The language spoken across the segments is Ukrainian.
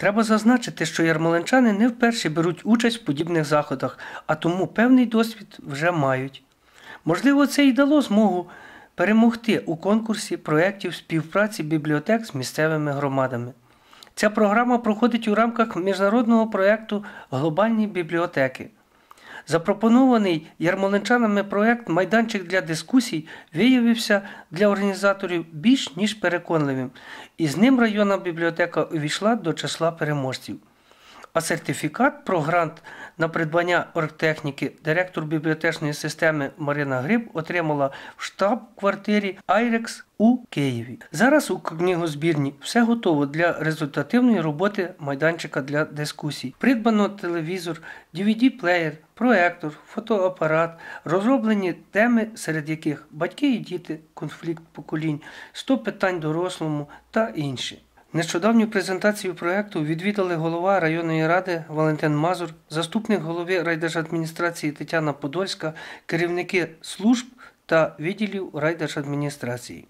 Треба зазначити, що ярмолинчани не вперше беруть участь в подібних заходах, а тому певний досвід вже мають. Можливо, це і дало змогу перемогти у конкурсі проєктів співпраці бібліотек з місцевими громадами. Ця програма проходить у рамках міжнародного проєкту Глобальні бібліотеки. Запропонований ярмолинчанами проект Майданчик для дискусій виявився для організаторів більш ніж переконливим, і з ним районна бібліотека увійшла до числа переможців. А сертифікат про грант на придбання оргтехніки директор бібліотечної системи Марина Гриб отримала в штаб-квартирі Айрекс у Києві. Зараз у книгозбірні все готово для результативної роботи майданчика для дискусій. Придбано телевізор, DVD-плеєр, проектор, фотоапарат, розроблені теми, серед яких батьки і діти, конфлікт поколінь, 100 питань дорослому та інші. Нещодавню презентацію проєкту відвідали голова районної ради Валентин Мазур, заступник голови райдержадміністрації Тетяна Подольська, керівники служб та відділів райдержадміністрації.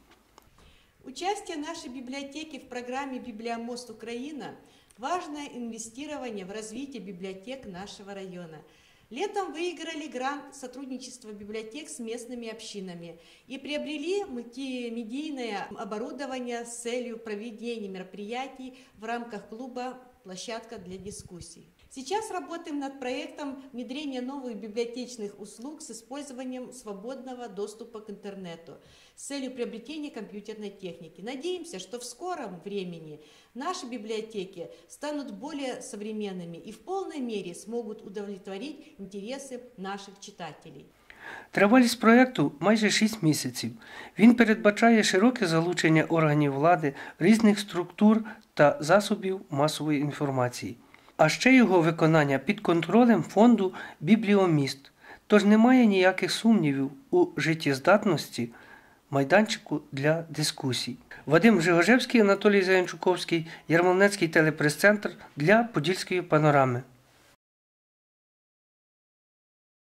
Участие нашей библиотеки в программе «Библиомост Украина» – важное инвестирование в развитие библиотек нашего района – Летом выиграли грант сотрудничества библиотек с местными общинами и приобрели мультимедийное оборудование с целью проведения мероприятий в рамках клуба «Площадка для дискуссий». Сейчас работаем над проектом внедрения новых библиотечных услуг с использованием свободного доступа к интернету с целью приобретения компьютерной техники. Надеемся, что в скором времени наши библиотеки станут более современными и в полной мере смогут удовлетворить интересы наших читателей. Тривалість проєкту майже 6 місяців. Він передбачає широке залучення органів влади, різних структур та засобів масової інформації а ще його виконання під контролем фонду Бібліоміст. Тож немає ніяких сумнівів у життєздатності майданчику для дискусій. Вадим Жигожевський, Анатолій Заянчуковський, Ярмолнецький телепрес-центр для Подільської панорами.